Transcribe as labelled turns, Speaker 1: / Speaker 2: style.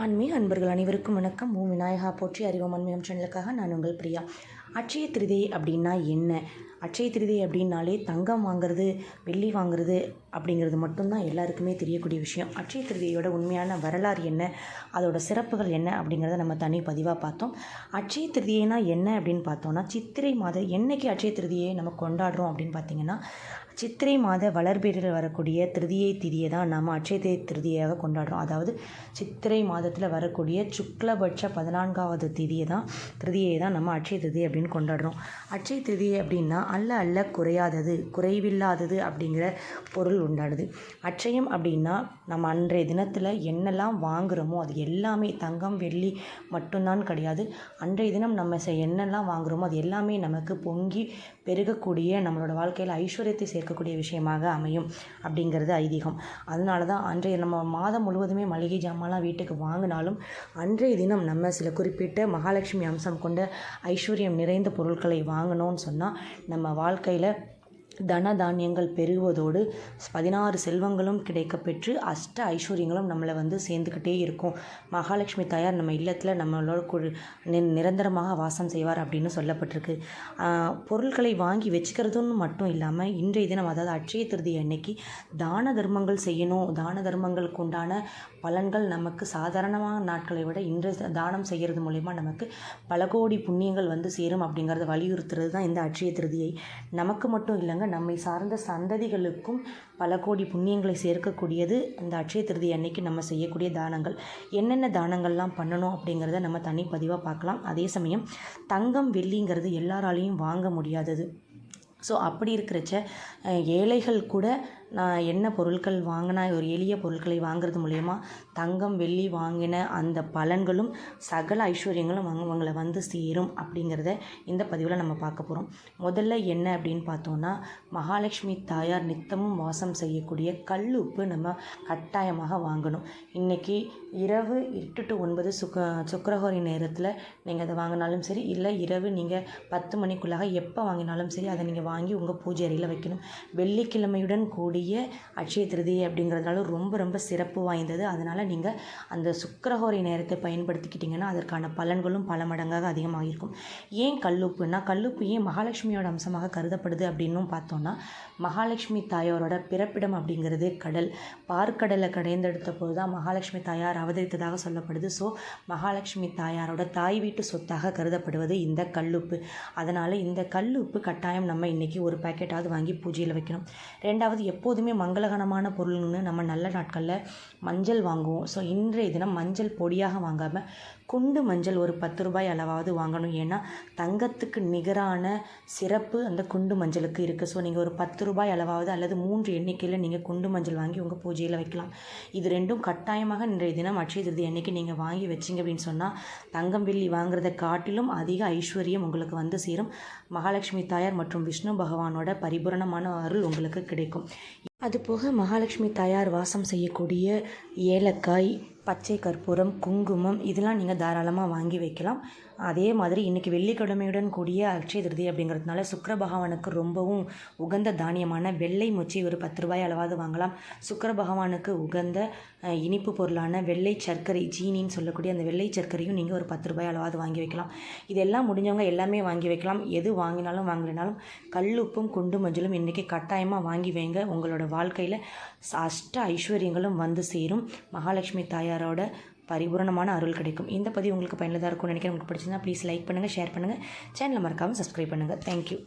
Speaker 1: ஆன்மீக அன்பர்கள் அனைவருக்கும் வணக்கம். ஓம் விநாயகா போற்றி. அறிவோம் அன்மீகம் சேனலுக்காக நான் உங்கள் பிரியா. அட்சய திருதி அப்படின்னா என்ன? அட்சய திருதி அப்படின்னாலே தங்கம் வாங்குறது வெள்ளி வாங்குறது அப்படிங்கிறது மட்டும்தான் எல்லாருக்குமே தெரியக்கூடிய விஷயம். அட்சய திருதியோட உண்மையான வரலாறு என்ன? அதோட சிறப்புகள் என்ன அப்படிங்கிறத நம்ம தனி பதிவாக பார்த்தோம். அட்சய திருதியைனா என்ன அப்படின்னு பார்த்தோம்னா சித்திரை மாதம் என்னைக்கு அட்சய திருதியை நம்ம கொண்டாடுறோம் அப்படின்னு பார்த்தீங்கன்னா சித்திரை மாத வளர்பீரில் வரக்கூடிய திருதியை திதியை தான் நம்ம அட்சய திருதியாக கொண்டாடுறோம். அதாவது சித்திரை மாதத்தில் வரக்கூடிய சுக்லபட்ச பதினான்காவது திதியை தான் திருதியை தான் நம்ம அட்சய திருதி அப்படின்னு கொண்டாடுறோம். அட்சய திருதி அப்படின்னா அல்ல அல்ல குறையாதது குறைவில்லாதது அப்படிங்கிற பொருள் உண்டாடுது அச்சயம் அப்படின்னா நம்ம அன்றைய தினத்தில் என்னெல்லாம் வாங்குகிறோமோ அது எல்லாமே தங்கம் வெள்ளி மட்டும்தான் கிடையாது. அன்றைய தினம் நம்ம என்னெல்லாம் வாங்குகிறோமோ அது எல்லாமே நமக்கு பொங்கி பெருகக்கூடிய நம்மளோட வாழ்க்கையில் ஐஸ்வர்யத்தை சேர்க்கக்கூடிய விஷயமாக அமையும் அப்படிங்கிறது ஐதீகம். அதனால தான் அன்றைய நம்ம மாதம் முழுவதுமே மளிகை ஜாமான்லாம் வீட்டுக்கு வாங்கினாலும் அன்றைய தினம் நம்ம சில குறிப்பிட்ட மகாலட்சுமி அம்சம் கொண்ட ஐஸ்வர்யம் நிறைந்த பொருட்களை வாங்கணும்னு சொன்னால் நம்ம நம்ம வாழ்க்கையில் தன தானியங்கள் பெருகுவதோடு பதினாறு செல்வங்களும் கிடைக்கப்பெற்று அஷ்ட ஐஸ்வர்யங்களும் நம்மளை வந்து சேர்ந்துக்கிட்டே இருக்கும். மகாலட்சுமி தாயார் நம்ம இல்லத்தில் நம்மளோட கு நி- நிரந்தரமாக வாசம் செய்வார் அப்படின்னு சொல்லப்பட்டிருக்கு. பொருட்களை வாங்கி வச்சுக்கிறதுன்னு மட்டும் இல்லாமல் இன்றைய தினம் அதாவது அட்சய திருதி அன்னைக்கு தான தர்மங்கள் செய்யணும். தான தர்மங்களுக்கு உண்டான பலன்கள் நமக்கு சாதாரணமான நாட்களை விட இன்று தானம் செய்கிறது மூலயமா நமக்கு பல கோடி புண்ணியங்கள் வந்து சேரும் அப்படிங்கிறத வலியுறுத்துறது தான் இந்த அட்சய திருதியை. நமக்கு மட்டும் இல்லைங்க நம்மை சார்ந்த சந்ததிகளுக்கும் பல கோடி புண்ணியங்களை சேர்க்கக்கூடியது இந்த அட்சய திருதி அன்னைக்கு நம்ம செய்யக்கூடிய தானங்கள். என்னென்ன தானங்கள்லாம் பண்ணணும் அப்படிங்கிறத நம்ம தனி பதிவாக பார்க்கலாம். அதே சமயம் தங்கம் வெள்ளிங்கிறது எல்லாராலையும் வாங்க முடியாதது. ஸோ அப்படி இருக்கிறச்ச ஏழைகள் கூட நான் என்ன பொருட்கள் வாங்கினா ஒரு எளிய பொருட்களை வாங்குறது மூலயமா தங்கம் வெள்ளி வாங்கின அந்த பலன்களும் சகல ஐஸ்வர்யங்களும் அவங்களை வந்து சேரும் அப்படிங்கிறத இந்த பதிவில் நம்ம பார்க்க போகிறோம் முதல்ல என்ன அப்படின்னு பார்த்தோன்னா மகாலட்சுமி தாயார் நித்தமும் வாசம் செய்யக்கூடிய கல்லுப்பு நம்ம கட்டாயமாக வாங்கணும். இன்றைக்கி இரவு எட்டு டு ஒன்பது சுக்க சுக்கரஹோரி நேரத்தில் நீங்கள் அதை வாங்கினாலும் சரி இல்லை இரவு நீங்கள் பத்து மணிக்குள்ளாக எப்போ வாங்கினாலும் சரி அதை நீங்கள் வாங்கி உங்கள் பூஜை அறையில் வைக்கணும். வெள்ளிக்கிழமையுடன் கூடி கூடிய அட்சய திருதி அப்படிங்கிறதுனால ரொம்ப ரொம்ப சிறப்பு வாய்ந்தது. அதனால் நீங்கள் அந்த சுக்கரஹோரை நேரத்தை பயன்படுத்திக்கிட்டிங்கன்னா அதற்கான பலன்களும் பல மடங்காக அதிகமாக இருக்கும் ஏன் கல்லுப்புன்னா கல்லுப்பு ஏன் மகாலட்சுமியோட அம்சமாக கருதப்படுது அப்படின்னும் பார்த்தோன்னா மகாலட்சுமி தாயாரோட பிறப்பிடம் அப்படிங்கிறது கடல். பார்க்கடலை கடைந்தெடுத்த போது தான் மகாலட்சுமி தாயார் அவதரித்ததாக சொல்லப்படுது. ஸோ மகாலட்சுமி தாயாரோட தாய் வீட்டு சொத்தாக கருதப்படுவது இந்த கல்லுப்பு. அதனால் இந்த கல்லுப்பு கட்டாயம் நம்ம இன்றைக்கி ஒரு பேக்கெட்டாவது வாங்கி பூஜையில் வைக்கணும். ரெண்டாவது எப்போதுமே மங்களகரமான பொருள்னு நம்ம நல்ல நாட்களில் மஞ்சள் வாங்குவோம். ஸோ இன்றைய தினம் மஞ்சள் பொடியாக வாங்காமல் குண்டு மஞ்சள் ஒரு பத்து ரூபாய் அளவாவது வாங்கணும். ஏன்னா தங்கத்துக்கு நிகரான சிறப்பு அந்த குண்டு மஞ்சளுக்கு இருக்குது ஸோ நீங்கள் ஒரு பத்து ரூபாய் அளவாவது அல்லது மூன்று எண்ணிக்கையில் நீங்கள் குண்டு மஞ்சள் வாங்கி உங்கள் பூஜையில் வைக்கலாம். இது ரெண்டும் கட்டாயமாக இன்றைய தினம் அட்சய திருதி அன்னைக்கு நீங்கள் வாங்கி வச்சிங்க அப்படின்னு சொன்னால் தங்கம் வெள்ளி வாங்குறதை காட்டிலும் அதிக ஐஸ்வர்யம் உங்களுக்கு வந்து சேரும். மகாலட்சுமி தாயார் மற்றும் விஷ்ணு பகவானோட பரிபூரணமான அருள் உங்களுக்கு கிடைக்கும். அதுபோக மகாலட்சுமி தாயார் வாசம் செய்யக்கூடிய ஏலக்காய் பச்சை கற்பூரம் குங்குமம் இதெல்லாம் நீங்கள் தாராளமாக வாங்கி வைக்கலாம். அதே மாதிரி இன்றைக்கி வெள்ளிக்கிழமையுடன் கூடிய அக்ஷய திருதி அப்படிங்கிறதுனால சுக்கர பகவானுக்கு ரொம்பவும் உகந்த தானியமான வெள்ளை மொச்சி ஒரு பத்து ரூபாய் அளவாவது வாங்கலாம். சுக்கர பகவானுக்கு உகந்த இனிப்பு பொருளான வெள்ளை சர்க்கரை ஜீனின்னு சொல்லக்கூடிய அந்த வெள்ளை சர்க்கரையும் நீங்கள் ஒரு பத்து ரூபாய் அளவாவது வாங்கி வைக்கலாம். இதெல்லாம் முடிஞ்சவங்க எல்லாமே வாங்கி வைக்கலாம். எது வாங்கினாலும் வாங்கலைனாலும் கல்லுப்பும் குண்டு மஞ்சளும் இன்றைக்கி கட்டாயமாக வாங்கி வைங்க. உங்களோட வாழ்க்கையில் அஷ்ட ஐஸ்வர்யங்களும் வந்து சேரும். மகாலட்சுமி தாயார் தாயாரோட பரிபூரணமான அருள் கிடைக்கும். இந்த பதிவு உங்களுக்கு பயனுள்ளதாக இருக்கும்னு நினைக்கிறேன். உங்களுக்கு பிடிச்சிருந்தா ப்ளீஸ் லைக் பண்ணுங்கள் ஷேர் பண்ணுங்கள் சேனலை மறக்காமல் சப்ஸ்கிரைப் பண்ணுங்கள் தேங்க்யூ